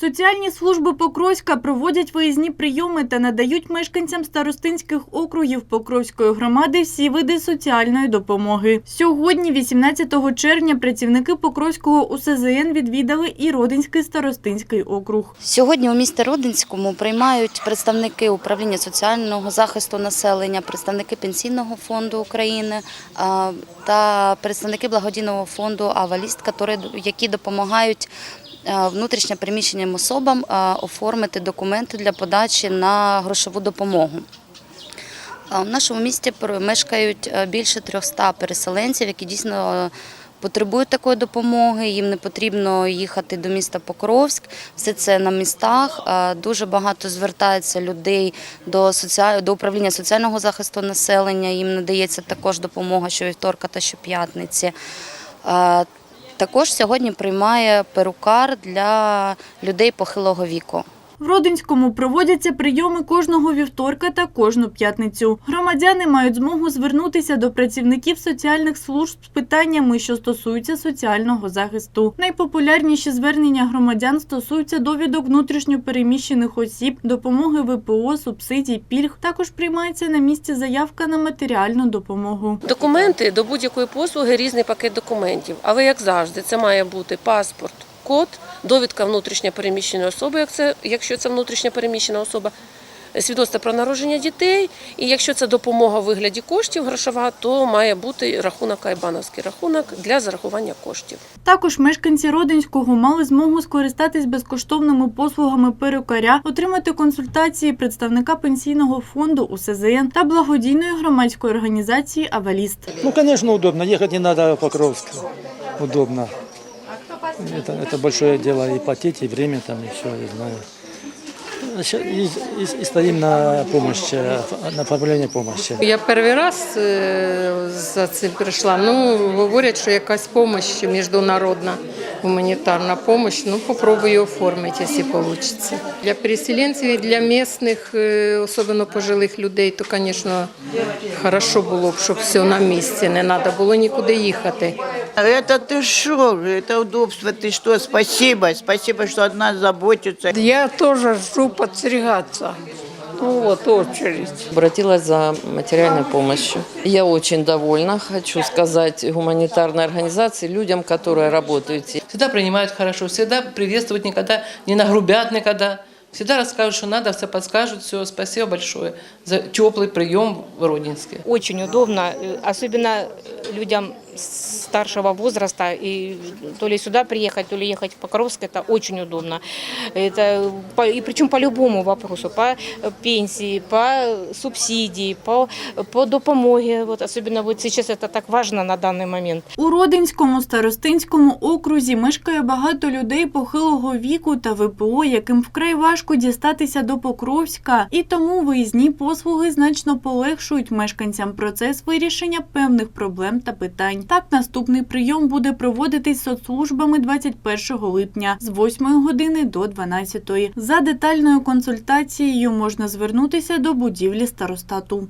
Соціальні служби Покровська проводять виїзні прийоми та надають мешканцям старостинських округів Покровської громади всі види соціальної допомоги. Сьогодні, 18 червня, працівники Покровського УСЗН відвідали і Родинський старостинський округ. Сьогодні у місті Родинському приймають представники управління соціального захисту населення, представники Пенсійного фонду України та представники благодійного фонду Аваліст, які- допомагають внутрішньо переміщеним особам оформити документи для подачі на грошову допомогу. В нашому місті мешкають е, більше 300 переселенців, які дійсно е, потребують такої допомоги. Їм не потрібно їхати до міста Покровськ. Все це на містах. Е, Дуже багато звертається людей до соціаль... до управління соціального захисту населення. Їм надається також допомога щовівторка та щоп'ятниці. Також сьогодні приймає перукар для людей похилого віку. В Родинському проводяться прийоми кожного вівторка та кожну п'ятницю. Громадяни мають змогу звернутися до працівників соціальних служб з питаннями, що стосуються соціального захисту. Найпопулярніші звернення громадян стосуються довідок внутрішньо переміщених осіб, допомоги ВПО, субсидій, пільг. Також приймається на місці заявка на матеріальну допомогу. Документи до будь-якої послуги різний пакет документів, але як завжди, це має бути паспорт, код, довідка внутрішньо переміщеної особи, як це, якщо це внутрішньо переміщена особа, свідоцтво про народження дітей. І якщо це допомога у вигляді коштів грошова, то має бути рахунок айбановський рахунок для зарахування коштів. Також мешканці Родинського мали змогу скористатись безкоштовними послугами перукаря, отримати консультації представника пенсійного фонду УСЗН та благодійної громадської організації Аваліст. Ну, конечно, удобно. Ехать не надо в Покровск. Удобно. Это, это большое дело и платить, и время там, и все, я знаю. Ща- И, и- и стоим на помощь, э, на оформление помощи. Я перший раз е, за цим прийшла. Ну, говорять, що якась допомога міжнародна, гуманітарна допомога. Ну, попробую оформити, якщо вийде. Для переселенців і для місцевих, е, особливо пожилих людей, то, звісно, хорошо було б, щоб все на місці, не треба було нікуди їхати. Это ты шо? Это удобство. Ты что? Спасибо. Спасибо, что от нас заботятся. Я тоже жду подстригаться. Ну вот очередь. Обратилась за материальной помощью. Я очень довольна, хочу сказать, гуманитарной организации, людям, которые работают. Всегда принимают хорошо, всегда приветствуют, никогда не нагрубят никогда. Всегда расскажут, что надо, все подскажут. Все, спасибо большое за теплый прием в Родинске. Очень удобно, э, особенно людям старшего возраста. И то ли сюда приехать, то ли ехать в Покровск, это очень удобно. Это, по- и причем по любому вопросу, по э, пенсии, по субсидии, по, по допомоге. Вот, особенно вот сейчас это так важно на данный момент. У Родинському старостинському окрузі мешкає багато людей похилого віку та ВПО, яким вкрай важко дістатися до Покровська, і тому виїзні послуги значно полегшують мешканцям процес вирішення певних проблем та питань. Так, наступний прийом буде проводитись соцслужбами 21 липня з 8 години до 12. За детальною консультацією можна звернутися до будівлі старостату.